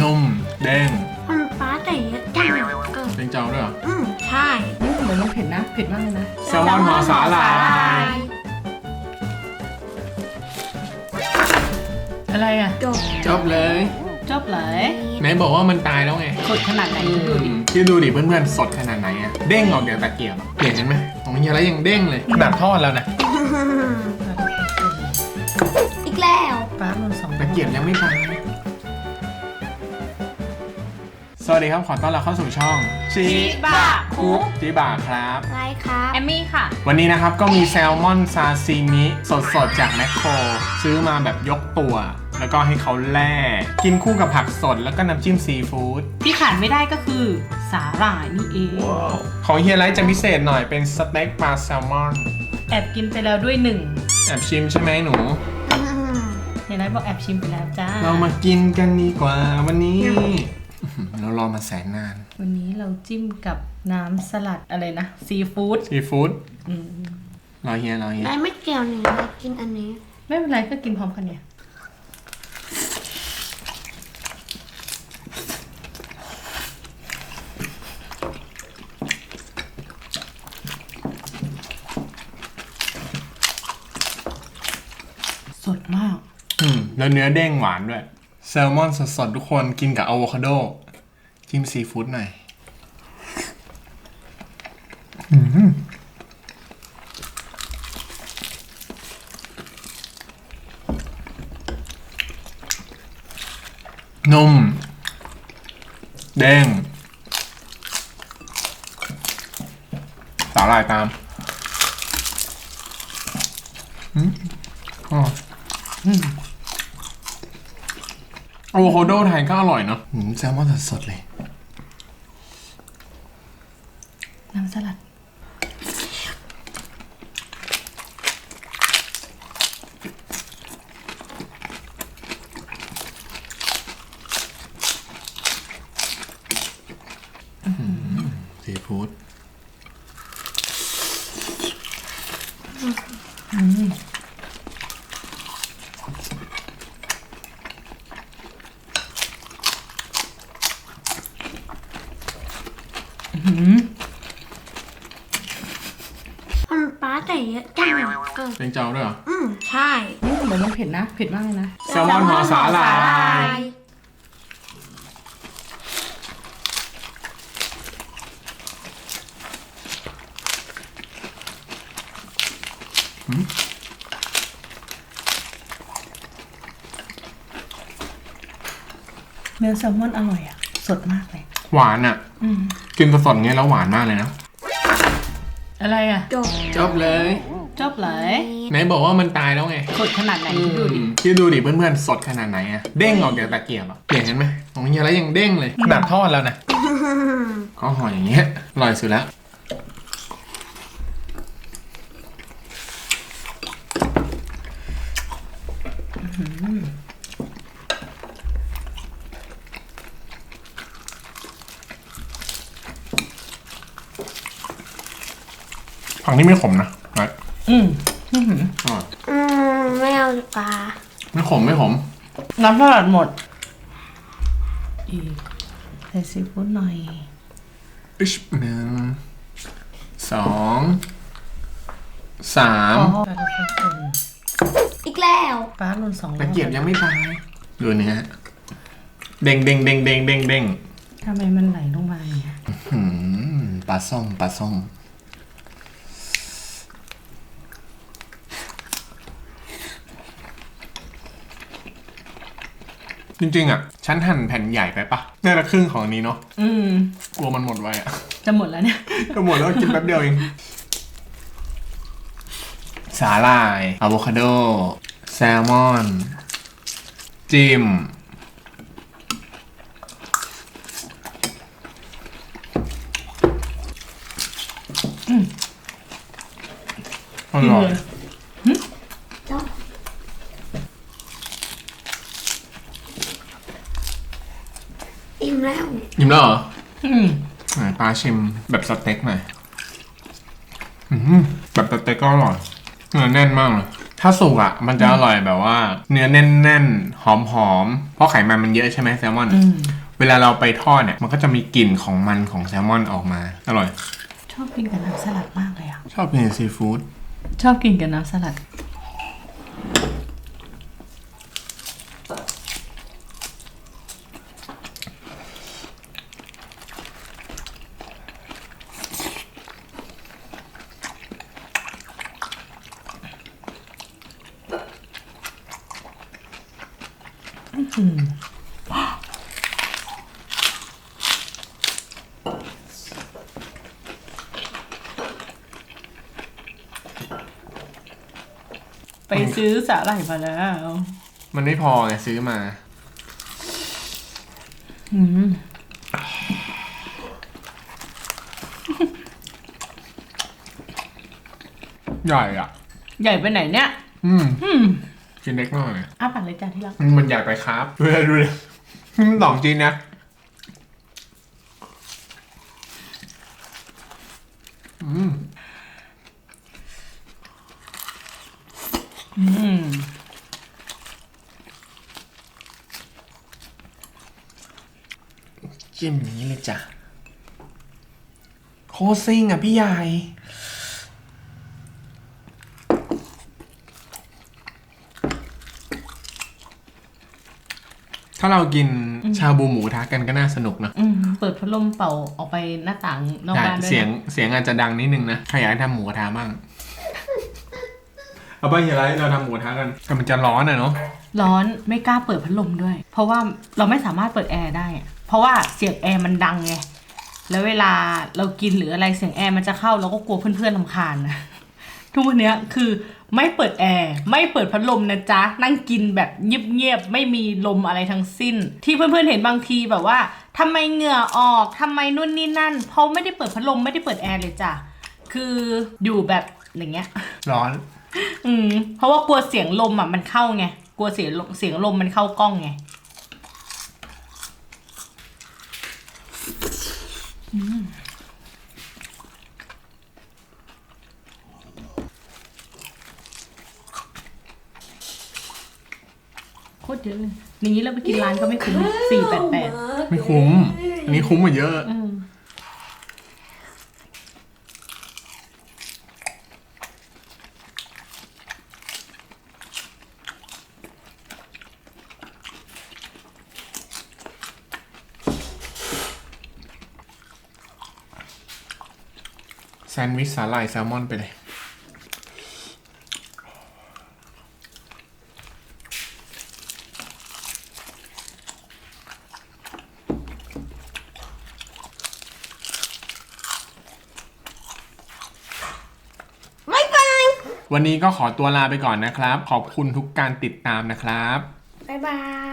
นุ่มเด้งมันฟ้าแต่เยอะจังเออเด้งเจ้าด้วยเหรออืมใช่อืมเหมือนมันเผ็ดนะ เผ็ดมากเลยนะ แซลมอนหัวสาหร่าย อะไรอะ จบจบเลย จบเลยไหนบอกว่ามันตายแล้วไงสดขนาดไหนคิดดูดิคิดดูดิเพื่อนๆสดขนาดไหนอะเด้งออกจากตะเกียบอะเห็นไหมของเฮียแล้วยังเด้งเลยขนาดทอดแล้วนะอีกแล้วป้ามันสองตะเกียบยังไม่ตาย สวัสดีครับ ขอต้อนรับเข้าสู่ช่องชีบะคุกจีบาครับ ไรครับแอมมี่ค่ะ วันนี้นะครับก็มีแซลมอนซาซิมิสดๆ จากแมคโคร ซื้อมาแบบยกตัว แล้วก็ให้เขาแล่กินคู่กับผักสดแล้วก็น้ำจิ้มซีฟู้ดที่ขาดไม่ได้ก็คือสาหร่ายนี่เอง ของเฮียไลท์จะพิเศษหน่อยเป็นสเต็กปลาแซลมอนแอบกินไปแล้วด้วยหนึ่งแอบชิมใช่ไหมหนูอืมเห็นไหมบอกแอบชิมไปแล้วจ้า เรามากินกันดีกว่าวันนี้ เรารอมาแสนนาน วันนี้เราจิ้มกับน้ำสลัดอะไรนะ ซีฟู้ดซีฟู้ดอืมรอเฮียรอเฮียไรไม่เกี่ยวหนึ่งเรากินอันนี้ ไม่เป็นไรก็กินพร้อมกันเนี่ย สดมาก อืมแล้วเนื้อเด้งหวานด้วย แซลมอนสดๆทุกคนกินกับอะโวคาโดจิ้มซีฟู้ดหน่อยอืมนุ่มเด้งสาหร่ายตามอืมอ๋ออะ โวคาโดไทยก็อร่อยเนาะอืมแซลมอนสดๆเลย น้ำสลัด ซีฟู้ด嗯มันฟ้าแต่ เยอะจังเออเป็นเจ้าด้วยเหรอ อืมใช่อืมเหมือนมันเผ็ดนะ เผ็ดมากเลยนะ แซลมอนหัวสาหร่าย เนื้อแซลมอนอร่อยอะ สดมากเลย หวานอะ อืม กินสดๆเงี้ยแล้วหวานมากเลยนะ อะไรอะ จบจบเลย จบเลย ไหนบอกว่ามันตายแล้วไงสดขนาดไหนคิดดูดิ คิดดูดิเพื่อนๆ สดขนาดไหนอะเด้งออกจากตะเกียบอะเห็นไหมของเฮียแล้วยังเด้งเลยขนาดทอดแล้วนะ ก็ห่ออย่างเงี้ยอร่อยสุดแล้ว ฝั่งนี้ไม่ขมนะอร่อยอืมอื้อหืออร่อยอืมไม่เอาดีกว่าไม่ขมไม่ขม น้ำสลัดหมด อีกใส่ซีฟู้ดหน่อย อิชหนึ่งสองสามอ๋อปลาทับทิมอีกแล้ว ปลาหล่นสองรอบตะเกียบยังไม่ตายดูเนื้อเด้งเด้งเด้งเด้งเด้งเด้งทำไมมันไหลลงมาอย่างเงี้ย หืมปลาส้มปลาส้ม จริงๆอะฉันหั่นแผ่นใหญ่ไปปะน่าจะครึ่งของอันนี้เนาะอืม กลัวมันหมดไวอะ จะหมดแล้วเนี่ย ก็หมดแล้วกินแป๊บเดียวเอง สาหร่ายอะโวคาโด แซลมอน จิมอร่อย จบอิ่มแล้ว ยิ้ มแล้วเหรออืมไหนปลาชิมแบบสเต็กหน่อยอืมแบบสเต็กก็อร่อยเนื้อแน่นมากเลยถ้าสุกอะ มันจะอร่อยแบบว่า เนื้อแน่นๆหอมๆเพราะไขมันมันเยอะใช่ไหมแซลมอน อืมเวลาเราไปทอดเนี่ย มันก็จะมีกลิ่นของมันของแซลมอนออกมา อร่อย ชอบกินกับน้ำสลัดมากเลยอะ ชอบกินซีฟู้ดชอบกินกับน้ำสลัด ไปซื้อสาหร่ายมาแล้ว มันไม่พอไงซื้อมา อืมใหญ่อะ ใหญ่ไปไหนเนี่ย อืม อืม กินเล็กหน่อยอ้าปากเลยจ้าที่รักอืมมันใหญ่ไปครับดูเลยดูเลยสองจีนนะอืมอืมจิ้มอย่างนี้เลยจ้ะโคตรซิ่งอะพี่ใหญ่ ถ้าเรากินชาบูหมูทะกันก็น่าสนุกนะอืมเปิดพัดลมเป่าออกไปหน้าต่างนอกใช่บ้านด้วยนะเสียงเสียงอาจจะดังนิดนึงนะใครอยากให้ทำหมูกระทะบ้างเอาไปเฮียไรเราทำหมูกระทะกันแต่มันจะร้อนอะเนาะร้อนไม่กล้าเปิดพัดลมด้วย เพราะว่าเราไม่สามารถเปิดแอร์ได้อะเพราะว่าเสียงแอร์มันดังไงแล้วเวลาเรากินหรืออะไรเสียงแอร์มันจะเข้าเราก็กลัวเพื่อนๆลำคาญนะทุกวันเนี้ยคือ ไม่เปิดแอร์ไม่เปิดพัดลมนะจ๊ะ นั่งกินแบบเงียบๆไม่มีลมอะไรทั้งสิ้น ที่เพื่อนๆเห็นบางทีแบบว่าทำไมเหงื่อออกทำไมนู่นนี่นั่น เพราะไม่ได้เปิดพัดลมไม่ได้เปิดแอร์เลยจ้ะคืออยู่แบบอย่างเงี้ย ร้อน อืมเพราะว่ากลัวเสียงลมอะมันเข้าไงกลัวเสียงลมเสียงลมมันเข้ากล้องไงอืมโคตร เยอะเลยอย่างนี้เราไปกินร้านก็ไม่คุ้มสี่แปดแปดไม่คุ้ม อันนี้คุ้มกว่าเยอะอืมแซนด์วิชสาหร่ายแซลมอนไปเลย ไม่ไป วันนี้ก็ขอตัวลาไปก่อนนะครับ ขอบคุณทุกการติดตามนะครับ บ๊ายบาย